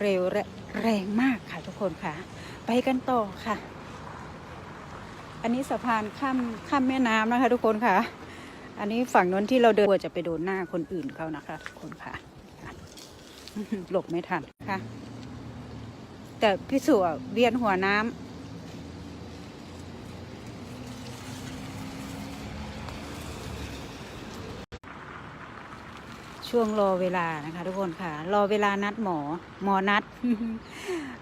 เร็วและแรงมากค่ะทุกคนค่ะ ไปกันต่อค่ะ อันนี้สะพานข้ามข้ามแม่น้ำนะคะ ทุกคนค่ะ อันนี้ฝั่งนู้นที่เราเดินกลัวจะไปโดนหน้าคนอื่นเขานะคะทุกคนค่ะ หลบไม่ทันค่ะ แต่พี่สุอะเวียนหัวน้ำ ช่วงรอเวลานะคะ ทุกคนค่ะ รอเวลานัดหมอ หมอนัด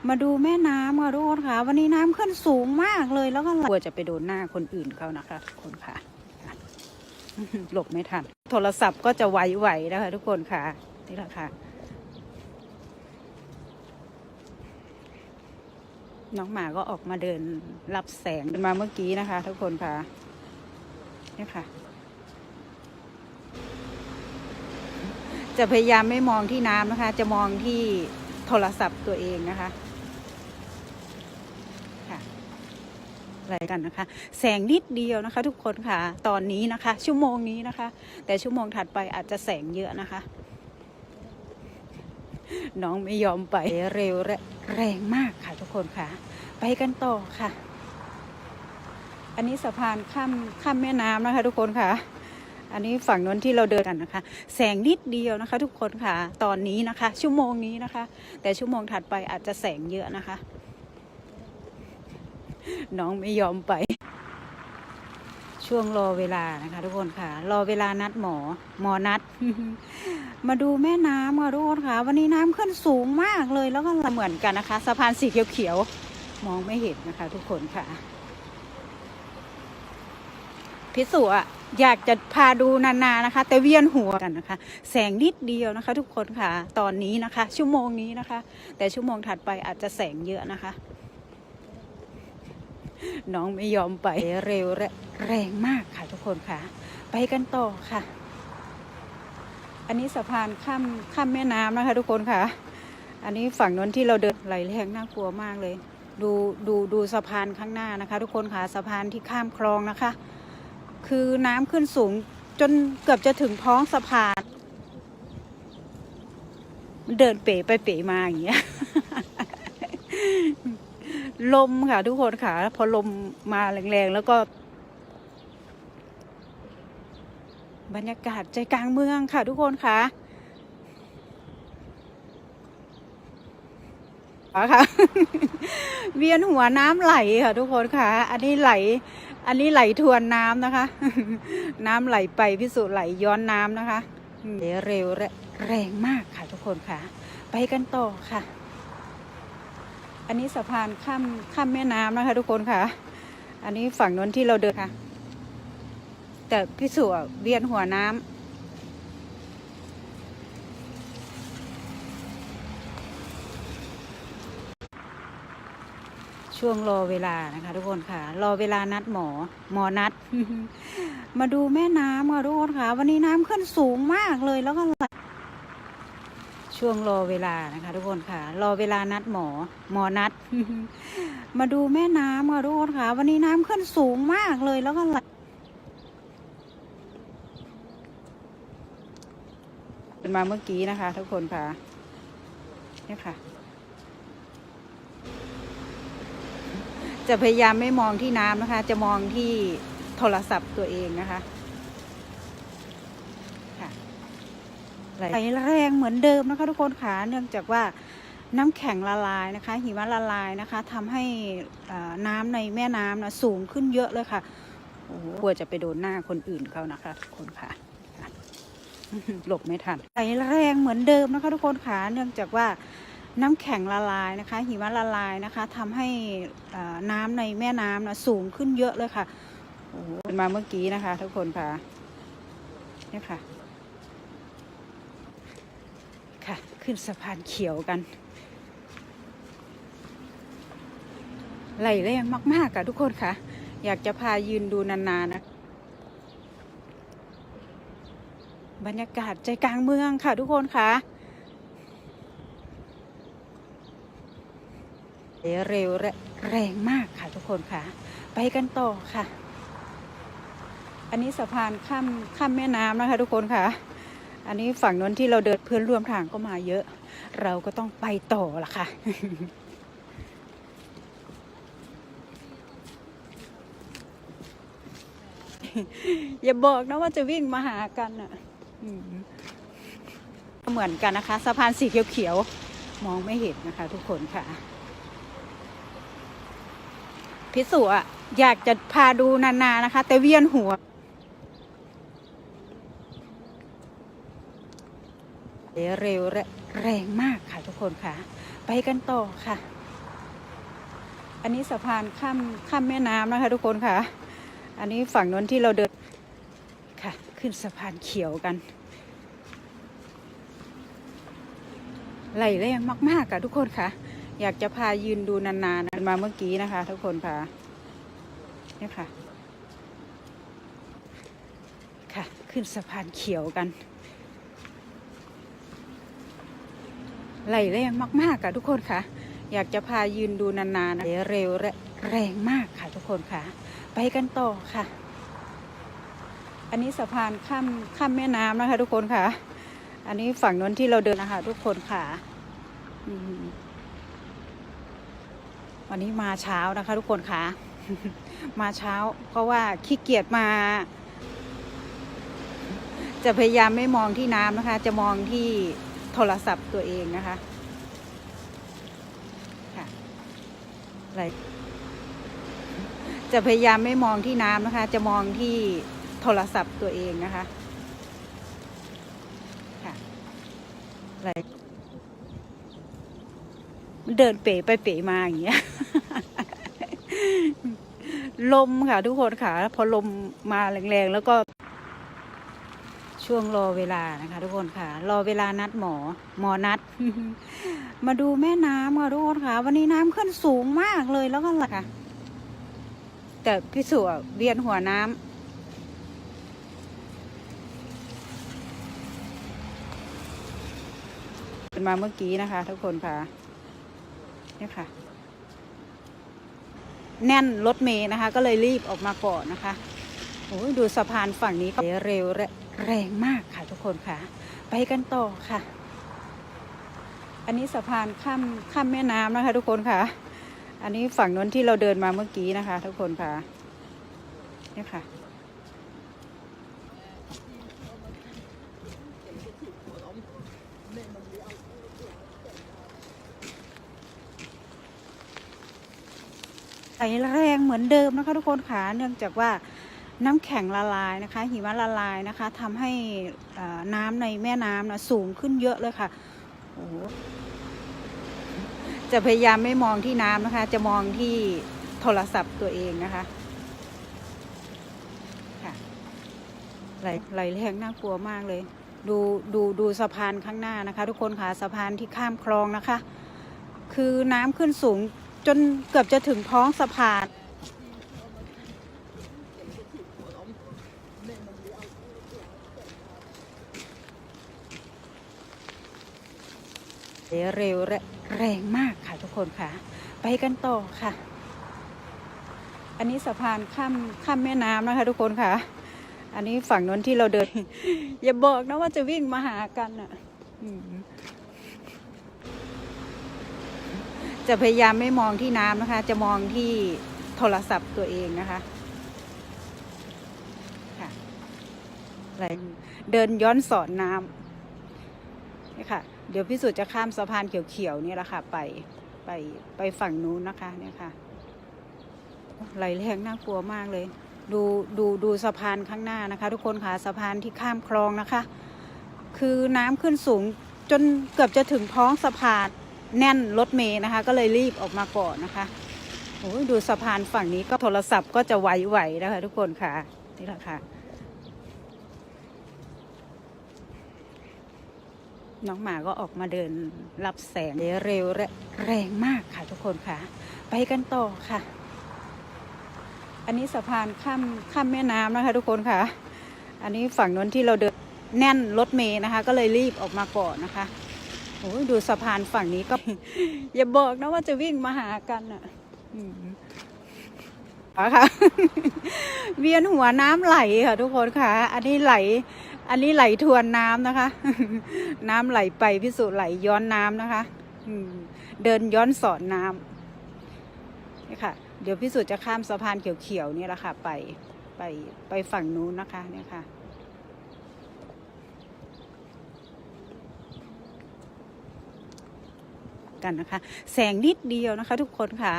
มาดูแม่น้ำค่ะทุกคนค่ะ วันนี้น้ำขึ้นสูงมากเลยแล้วก็กลัวจะไปโดนหน้าคนอื่นเขานะคะ ทุกคนค่ะ หลบไม่ทัน โทรศัพท์ก็จะไหวๆนะคะ ทุกคนค่ะ นี่แหละค่ะ น้องหมาก็ออกมาเดินรับแสงมาเมื่อกี้นะคะ ทุกคนค่ะนี่ค่ะ จะพยายามไม่มองที่น้ำนะคะ จะมองที่โทรศัพท์ตัวเองนะคะค่ะอะไรกันนะคะ แสงนิดเดียวนะคะ ทุกคนค่ะ ตอนนี้นะคะ ชั่วโมงนี้นะคะ แต่ชั่วโมงถัดไปอาจจะแสงเยอะนะคะ น้องไม่ยอมไปเร็วและแรงมากค่ะทุกคนค่ะ ไปกันต่อค่ะ อันนี้สะพานข้ามข้ามแม่น้ำนะคะ ทุกคนค่ะ อันนี้ฝั่งนู้นที่เราเดินกันนะคะ แสงนิดเดียวนะคะ ทุกคนค่ะ ตอนนี้นะคะ ชั่วโมงนี้นะคะ แต่ชั่วโมงถัดไปอาจจะแสงเยอะนะคะ น้องไม่ยอมไป ช่วงรอเวลานะคะ ทุกคนค่ะ รอเวลานัดหมอ หมอนัด มาดูแม่น้ำค่ะทุกคนค่ะ วันนี้น้ำขึ้นสูงมากเลยแล้วก็เหมือนกันนะคะ สะพานสีเขียวๆมองไม่เห็นนะคะ ทุกคนค่ะ พิสุอะอยากจะพาดูนานๆนะคะ แต่เวียนหัวกันนะคะ แสงนิดเดียวนะคะ ทุกคนค่ะ ตอนนี้นะคะ ชั่วโมงนี้นะคะ แต่ชั่วโมงถัดไปอาจจะแสงเยอะนะคะ น้องไม่ยอมไปเร็วและแรงมากค่ะทุกคนค่ะ ไปกันต่อค่ะ อันนี้สะพานข้ามข้ามแม่น้ำนะคะ ทุกคนค่ะ อันนี้ฝั่งนู้นที่เราเดินไหลแรงน่ากลัวมากเลย ดูดูดูสะพานข้างหน้านะคะ ทุกคนค่ะสะพานที่ข้ามคลองนะคะ คือน้ำขึ้นสูงจนเกือบจะถึงท้องสะพานมันเดินเป๋ไปเป๋มาอย่างเงี้ย ลมค่ะทุกคนค่ะ พอลมมาแรงๆ แล้วก็ บรรยากาศใจกลางเมืองค่ะทุกคนค่ะค่ะ เวียนหัวน้ำไหลค่ะทุกคนค่ะ อันนี้ไหล อันนี้ไหลทวนน้ำนะคะ น้ำไหลไปพิสูจน์ไหลย้อนน้ำนะคะเร็วและแรงมากค่ะทุกคนค่ะ ไปกันต่อค่ะ อันนี้สะพานข้ามข้ามแม่น้ำนะคะ ทุกคนค่ะ อันนี้ฝั่งนู้นที่เราเดินค่ะ แต่พิสูจน์เวียนหัวน้ำ ช่วงรอเวลานะคะ ทุกคนค่ะ รอเวลานัดหมอ หมอนัด มาดูแม่น้ำค่ะทุกคนค่ะ วันนี้น้ำขึ้นสูงมากเลยแล้วก็ช่วงรอเวลานะคะ ทุกคนค่ะ รอเวลานัดหมอ หมอนัด มาดูแม่น้ำค่ะทุกคนค่ะ วันนี้น้ำขึ้นสูงมากเลยแล้วก็ไหลเป็นมาเมื่อกี้นะคะ ทุกคนค่ะนี่ค่ะ จะพยายามไม่มองที่น้ำนะคะ จะมองที่โทรศัพท์ตัวเองนะคะไหลแรงเหมือนเดิมนะคะ ทุกคนค่ะเนื่องจากว่าน้ำแข็งละลายนะคะ หิมะละลายนะคะทำให้น้ำในแม่น้ำนะสูงขึ้นเยอะเลยค่ะโอ้โหกลัวจะไปโดนหน้าคนอื่นเขานะคะทุกคนค่ะค่ะหลบไม่ทันไหลแรงเหมือนเดิมนะคะ ทุกคนค่ะเนื่องจากว่า น้ำแข็งละลายนะคะ หิมะละลายนะคะทำให้น้ำในแม่น้ำนะสูงขึ้นเยอะเลยค่ะโอ้โหเป็นมาเมื่อกี้นะคะ ทุกคนค่ะเนี่ยค่ะ ค่ะ ขึ้นสะพานเขียวกัน ไหลแรงมากๆค่ะทุกคนค่ะ อยากจะพายืนดูนานๆนะบรรยากาศใจกลางเมืองค่ะทุกคนค่ะ เร็วและแรงมากค่ะทุกคนค่ะ ไปกันต่อค่ะ อันนี้สะพานข้ามข้ามแม่น้ำนะคะ ทุกคนค่ะ อันนี้ฝั่งนู้นที่เราเดินเพื่อนร่วมทางก็มาเยอะ เราก็ต้องไปต่อละค่ะอย่าบอกนะว่าจะวิ่งมาหากันอะเหมือนกันนะคะ สะพานสีเขียวๆ มองไม่เห็นนะคะทุกคนค่ะ พิสุอะอยากจะพาดูนานๆนะคะ แต่เวียนหัวเร็วและแรงมากค่ะทุกคนค่ะ ไปกันต่อค่ะ อันนี้สะพานข้ามข้ามแม่น้ำนะคะ ทุกคนค่ะ อันนี้ฝั่งนู้นที่เราเดินค่ะ ขึ้นสะพานเขียวกันไหลแรงมากๆค่ะทุกคนค่ะ อยากจะพายืนดูนานๆมาเมื่อกี้นะคะ ทุกคนค่ะเนี่ยค่ะ ค่ะ ขึ้นสะพานเขียวกัน ไหลแรงมากๆค่ะทุกคนค่ะ อยากจะพายืนดูนานๆนะเร็วและแรงมากค่ะทุกคนค่ะ ไปกันต่อค่ะ อันนี้สะพานข้ามข้ามแม่น้ำนะคะ ทุกคนค่ะ อันนี้ฝั่งนู้นที่เราเดินนะคะ ทุกคนค่ะ อืม วันนี้มาเช้านะคะ ทุกคนค่ะ มาเช้า เพราะว่าขี้เกียจมา จะพยายามไม่มองที่น้ำนะคะ จะมองที่โทรศัพท์ตัวเองนะคะ ค่ะอะไรจะพยายามไม่มองที่น้ำนะคะ จะมองที่โทรศัพท์ตัวเองนะคะ ค่ะอะไร มันเดินเป๋ไปเป๋มาอย่างเงี้ย ลมค่ะทุกคนค่ะ พอลมมาแรงๆ แล้วก็ ช่วงรอเวลานะคะ ทุกคนค่ะ รอเวลานัดหมอ หมอนัด มาดูแม่น้ำค่ะทุกคนค่ะ วันนี้น้ำขึ้นสูงมากเลยแล้วก็อะไรค่ะ แต่พี่สุอะเวียนหัวน้ำเป็นมาเมื่อกี้นะคะ ทุกคนค่ะ เนี่ยค่ะ แน่นรถเมย์นะคะ ก็เลยรีบออกมาก่อนนะคะโอ้ดูสะพานฝั่งนี้ก็เร็วและแรงมากค่ะทุกคนค่ะ ไปกันต่อค่ะ อันนี้สะพานข้ามข้ามแม่น้ำนะคะ ทุกคนค่ะ อันนี้ฝั่งนู้นที่เราเดินมาเมื่อกี้นะคะ ทุกคนค่ะเนี่ยค่ะ ไหลแรงเหมือนเดิมนะคะ ทุกคนค่ะเนื่องจากว่าน้ำแข็งละลายนะคะ หิมะละลายนะคะทำให้น้ำในแม่น้ำนะสูงขึ้นเยอะเลยค่ะโอ้จะพยายามไม่มองที่น้ำนะคะ จะมองที่โทรศัพท์ตัวเองนะคะค่ะไหลไหลแรงน่ากลัวมากเลย ดูดูดูสะพานข้างหน้านะคะ ทุกคนค่ะสะพานที่ข้ามคลองนะคะ คือน้ำขึ้นสูง จนเกือบจะถึงท้องสะพาน เร็วและแรงมากค่ะทุกคนค่ะ ไปกันต่อค่ะ อันนี้สะพานข้ามข้ามแม่น้ำนะคะทุกคนค่ะ อันนี้ฝั่งนู้นที่เราเดิน อย่าบอกนะว่าจะวิ่งมาหากันอะอืม จะพยายามไม่มองที่น้ำนะคะ จะมองที่โทรศัพท์ตัวเองนะคะค่ะอะไรเดินย้อนสอนน้ำนี่ค่ะ เดี๋ยวพิสูจน์จะข้ามสะพานเขียวๆนี่แหละค่ะ ไปไปไปฝั่งนู้นนะคะเนี่ยค่ะไหลแรงน่ากลัวมากเลย ดูดูดูสะพานข้างหน้านะคะ ทุกคนค่ะสะพานที่ข้ามคลองนะคะ คือน้ำขึ้นสูงจนเกือบจะถึงท้องสะพาน แน่นรถเมย์นะคะ ก็เลยรีบออกมาก่อนนะคะโอ้ดูสะพานฝั่งนี้ก็โทรศัพท์ก็จะไหวๆนะคะ ทุกคนค่ะนี่แหละค่ะ น้องหมาก็ออกมาเดินรับแสงเร็วและแรงมากค่ะทุกคนค่ะ ไปกันต่อค่ะ อันนี้สะพานข้ามข้ามแม่น้ำนะคะ ทุกคนค่ะ อันนี้ฝั่งนู้นที่เราเดินแน่นรถเมย์นะคะ ก็เลยรีบออกมาก่อนนะคะ โอ้ยดูสะพานฝั่งนี้ก็ อย่าบอกนะว่าจะวิ่งมาหากันอะค่ะเวียนหัวน้ำไหลค่ะทุกคนค่ะ อันนี้ไหล อันนี้ไหลทวนน้ำนะคะ น้ำไหลไปพิสูจน์ไหลย้อนน้ำนะคะเดินย้อนสอนน้ำนี่ค่ะ เดี๋ยวพิสูจน์จะข้ามสะพานเขียวๆนี่แหละค่ะ ไปไปไปฝั่งนู้นนะคะเนี่ยค่ะ กันนะคะ แสงนิดเดียวนะคะทุกคนค่ะ